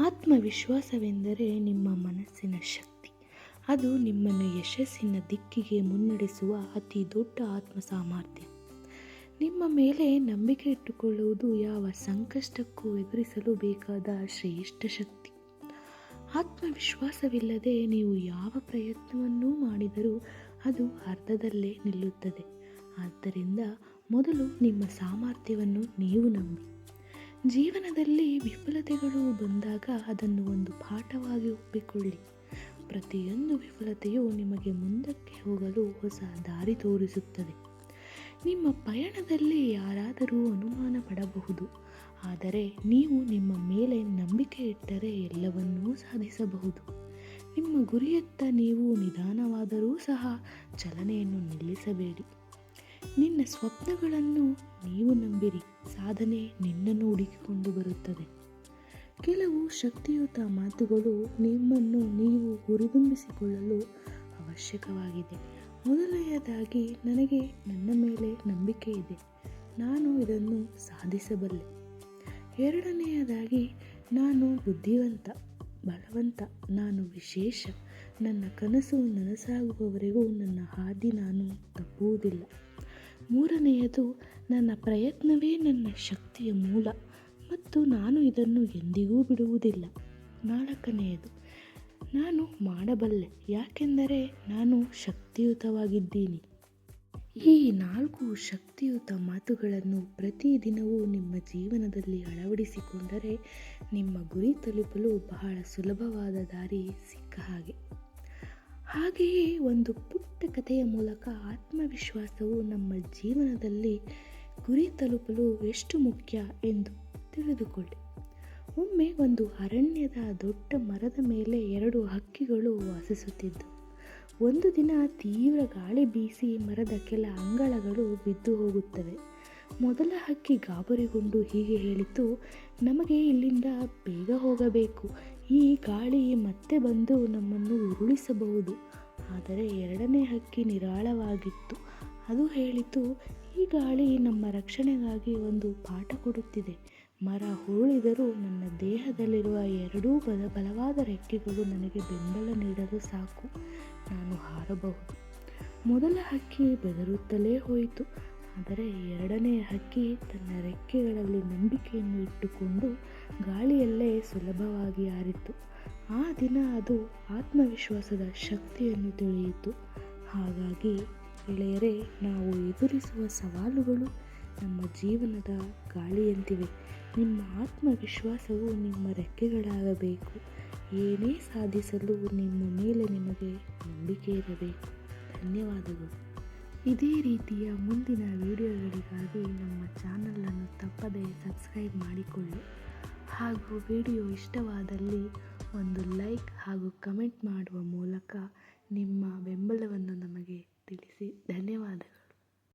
ಆತ್ಮವಿಶ್ವಾಸವೆಂದರೆ ನಿಮ್ಮ ಮನಸ್ಸಿನ ಶಕ್ತಿ. ಅದು ನಿಮ್ಮನ್ನು ಯಶಸ್ಸಿನ ದಿಕ್ಕಿಗೆ ಮುನ್ನಡೆಸುವ ಅತಿ ದೊಡ್ಡ ಆತ್ಮ ಸಾಮರ್ಥ್ಯ ನಿಮ್ಮ ಮೇಲೆ ನಂಬಿಕೆ ಇಟ್ಟುಕೊಳ್ಳುವುದು ಯಾವ ಸಂಕಷ್ಟಕ್ಕೂ ಎದುರಿಸಲು ಬೇಕಾದ ಶ್ರೇಷ್ಠ ಶಕ್ತಿ. ಆತ್ಮವಿಶ್ವಾಸವಿಲ್ಲದೆ ನೀವು ಯಾವ ಪ್ರಯತ್ನವನ್ನೂ ಮಾಡಿದರೂ ಅದು ಅರ್ಧದಲ್ಲೇ ನಿಲ್ಲುತ್ತದೆ. ಆದ್ದರಿಂದ ಮೊದಲು ನಿಮ್ಮ ಸಾಮರ್ಥ್ಯವನ್ನು ನೀವು ನಂಬಿ. ಜೀವನದಲ್ಲಿ ವಿಫಲತೆಗಳು ಬಂದಾಗ ಅದನ್ನು ಒಂದು ಪಾಠವಾಗಿ ಒಪ್ಪಿಕೊಳ್ಳಿ. ಪ್ರತಿಯೊಂದು ವಿಫಲತೆಯು ನಿಮಗೆ ಮುಂದಕ್ಕೆ ಹೋಗಲು ಹೊಸ ದಾರಿ ತೋರಿಸುತ್ತದೆ. ನಿಮ್ಮ ಪಯಣದಲ್ಲಿ ಯಾರಾದರೂ ಅನುಮಾನ ಪಡಬಹುದು. ಆದರೆ ನೀವು ನಿಮ್ಮ ಮೇಲೆ ನಂಬಿಕೆ ಇಟ್ಟರೆ ಎಲ್ಲವನ್ನೂ ಸಾಧಿಸಬಹುದು. ನಿಮ್ಮ ಗುರಿಯತ್ತ ನೀವು ನಿಧಾನವಾದರೂ ಸಹ ಚಲನೆಯನ್ನು ನಿಲ್ಲಿಸಬೇಡಿ. ನಿನ್ನ ಸ್ವಪ್ನಗಳನ್ನು ನೀವು ನಂಬಿರಿ. ಸಾಧನೆ ನಿನ್ನನ್ನು ಹುಡುಕಿಕೊಂಡು ಬರುತ್ತದೆ. ಕೆಲವು ಶಕ್ತಿಯುತ ಮಾತುಗಳು ನಿಮ್ಮನ್ನು ನೀವು ಹುರಿದುಂಬಿಸಿಕೊಳ್ಳಲು ಅವಶ್ಯಕವಾಗಿದೆ. ಮೊದಲನೆಯದಾಗಿ ನನಗೆ ನನ್ನ ಮೇಲೆ ನಂಬಿಕೆ ಇದೆ. ನಾನು ಇದನ್ನು ಸಾಧಿಸಬಲ್ಲೆ. ಎರಡನೆಯದಾಗಿ, ನಾನು ಬುದ್ಧಿವಂತ, ಬಲವಂತ, ನಾನು ವಿಶೇಷ. ನನ್ನ ಕನಸು ನನಸಾಗುವವರೆಗೂ ನನ್ನ ಹಾದಿ ನಾನು ತಪ್ಪುವುದಿಲ್ಲ. ಮೂರನೆಯದು ನನ್ನ ಪ್ರಯತ್ನವೇ ನನ್ನ ಶಕ್ತಿಯ ಮೂಲ ಮತ್ತು ನಾನು ಇದನ್ನು ಎಂದಿಗೂ ಬಿಡುವುದಿಲ್ಲ. ನಾಲ್ಕನೆಯದು, ನಾನು ಮಾಡಬಲ್ಲೆ, ಯಾಕೆಂದರೆ ನಾನು ಶಕ್ತಿಯುತವಾಗಿದ್ದೀನಿ. ಈ ನಾಲ್ಕು ಶಕ್ತಿಯುತ ಮಾತುಗಳನ್ನು ಪ್ರತಿದಿನವೂ ನಿಮ್ಮ ಜೀವನದಲ್ಲಿ ಅಳವಡಿಸಿಕೊಂಡರೆ ನಿಮ್ಮ ಗುರಿ ತಲುಪಲು ಬಹಳ ಸುಲಭವಾದ ದಾರಿ ಸಿಕ್ಕ ಹಾಗೆ. ಹಾಗೆಯೇ ಒಂದು ಪುಟ್ಟ ಕಥೆಯ ಮೂಲಕ ಆತ್ಮವಿಶ್ವಾಸವು ನಮ್ಮ ಜೀವನದಲ್ಲಿ ಗುರಿ ತಲುಪಲು ಎಷ್ಟು ಮುಖ್ಯ ಎಂದು ತಿಳಿದುಕೊಳ್ಳಿ. ಒಮ್ಮೆ ಒಂದು ಅರಣ್ಯದ ದೊಡ್ಡ ಮರದ ಮೇಲೆ ಎರಡು ಹಕ್ಕಿಗಳು ವಾಸಿಸುತ್ತಿದ್ದವು ಒಂದು ದಿನ ತೀವ್ರ ಗಾಳಿ ಬೀಸಿ ಮರದ ಕೆಲ ಅಂಗಳಗಳು ಬಿದ್ದು ಹೋಗುತ್ತವೆ. ಮೊದಲ ಹಕ್ಕಿ ಗಾಬರಿಗೊಂಡು ಹೀಗೆ ಹೇಳಿತು ನಮಗೆ ಇಲ್ಲಿಂದ ಬೇಗ ಹೋಗಬೇಕು. ಈ ಗಾಳಿ ಮತ್ತೆ ಬಂದು ನಮ್ಮನ್ನು ಉರುಳಿಸಬಹುದು. ಆದರೆ ಎರಡನೇ ಹಕ್ಕಿ ನಿರಾಳವಾಗಿತ್ತು. ಅದು ಹೇಳಿತು ಈ ಗಾಳಿ ನಮ್ಮ ರಕ್ಷಣೆಗಾಗಿ ಒಂದು ಪಾಠ ಕೊಡುತ್ತಿದೆ. ಮರ ಹೂಳಿದರೂ ನನ್ನ ದೇಹದಲ್ಲಿರುವ ಎರಡೂ ಬಲ, ಬಲವಾದ ರೆಕ್ಕೆಗಳು ನನಗೆ ಬೆಂಬಲ ನೀಡಲು ಸಾಕು. ನಾನು ಹಾರಬಹುದು. ಮೊದಲ ಹಕ್ಕಿ ಬೆದರುತ್ತಲೇ ಹೋಯಿತು. ಆದರೆ ಎರಡನೇ ಹಕ್ಕಿ ತನ್ನ ರೆಕ್ಕೆಗಳಲ್ಲಿ ನಂಬಿಕೆಯನ್ನು ಇಟ್ಟುಕೊಂಡು ಗಾಳಿಯಲ್ಲೇ ಸುಲಭವಾಗಿ ಹಾರಿತು ಆ ದಿನ ಅದು ಆತ್ಮವಿಶ್ವಾಸದ ಶಕ್ತಿಯನ್ನು ತಿಳಿಯಿತು. ಹಾಗಾಗಿ ಗೆಳೆಯರೇ, ನಾವು ಎದುರಿಸುವ ಸವಾಲುಗಳು ನಮ್ಮ ಜೀವನದ ಗಾಳಿಯಂತಿವೆ. ನಿಮ್ಮ ಆತ್ಮವಿಶ್ವಾಸವು ನಿಮ್ಮ ರೆಕ್ಕೆಗಳಾಗಬೇಕು. ಏನೇ ಸಾಧಿಸಲು ನಿಮ್ಮ ಮೇಲೆ ನಿಮಗೆ ನಂಬಿಕೆ ಇರಬೇಕು. ಧನ್ಯವಾದಗಳು. ಇದೇ ರೀತಿಯ ಮುಂದಿನ ವಿಡಿಯೋಗಳಿಗಾಗಿ ನಮ್ಮ ಚಾನಲನ್ನು ತಪ್ಪದೇ ಸಬ್ಸ್ಕ್ರೈಬ್ ಮಾಡಿಕೊಳ್ಳಿ. ಹಾಗೂ ವಿಡಿಯೋ ಇಷ್ಟವಾದಲ್ಲಿ ಒಂದು ಲೈಕ್ ಹಾಗೂ ಕಮೆಂಟ್ ಮಾಡುವ ಮೂಲಕ ನಿಮ್ಮ ಬೆಂಬಲವನ್ನು ನಮಗೆ ತಿಳಿಸಿ. ಧನ್ಯವಾದಗಳು.